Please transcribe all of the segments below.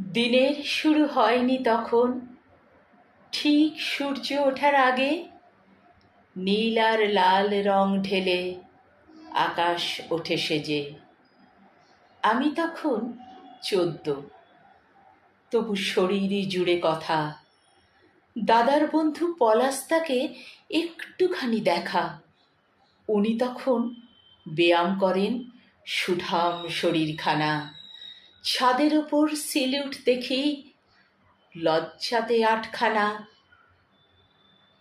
দিনের শুরু হয়নি তখন। ঠিক সূর্য ওঠার আগে নীল আর লাল রং ঢেলে আকাশ ওঠে সেজে। আমি তখন চোদ্দ। তবু শরীরই জুড়ে কথা। দাদার বন্ধু পলাস্তাকে একটুখানি দেখা। উনি তখন ব্যায়াম করেন সুঠাম শরীরখানা। ছাদের ওপর সিলিউট দেখি লজ্জাতে আটখানা।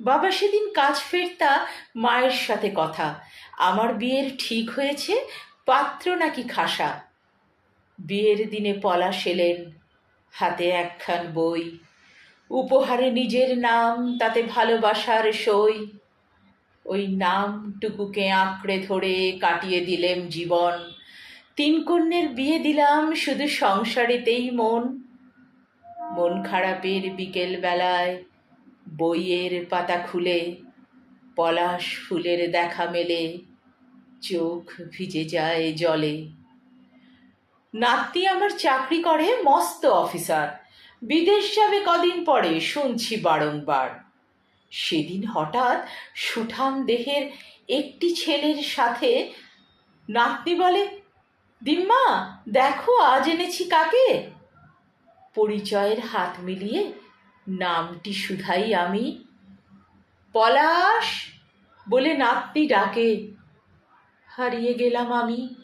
বাবা সেদিন কাজ ফেরতা, মায়ের সাথে কথা। আমার বিয়ের ঠিক হয়েছে, পাত্র নাকি খাসা। বিয়ের দিনে পলাশ এলেন, হাতে একখান বই। উপহারে নিজের নাম, তাতে ভালোবাসার সই। ওই নামটুকুকে আঁকড়ে ধরে কাটিয়ে দিলেম জীবন। তিন কন্যের বিয়ে দিলাম, শুধু সংসারেতেই মন। মন খারাপের বিকেল বেলায় বইয়ের পাতা খুলে, পলাশ ফুলের দেখা মেলে, চোখ ভিজে যায় জলে। নাতি আমার চাকরি করে, মস্ত অফিসার। বিদেশ যাবে কদিন পরে, শুনছি বারংবার। সেদিন হঠাৎ সুঠাম দেহের একটি ছেলের সাথে নাতনি বলে দিম্মা, দেখো আজ এনেছি কাকে? পরিচয়ের হাত মিলিয়ে নামটি শুধাই আমি। পলাশ, বলে নাতনি ডাকে। হারিয়ে গেলাম আমি।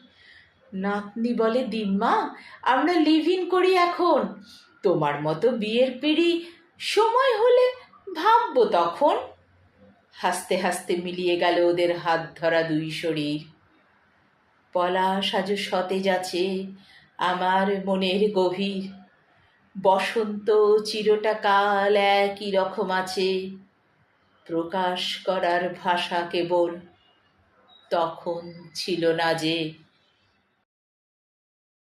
নাতনি বলে, দিম্মা, আমরা লিভ ইন করি এখন। তোমার মতো বিয়ের পিড়ি সময় হলে ভাববো তখন। হাসতে হাসতে মিলিয়ে গেল ওদের হাত ধরা দুই শরীর। পলাশ আজও সতেজ আছে আমার মনের গভীর। বসন্ত চিরটা কাল একই রকম আছে, প্রকাশ করার ভাষা কেবল তখন ছিল না যে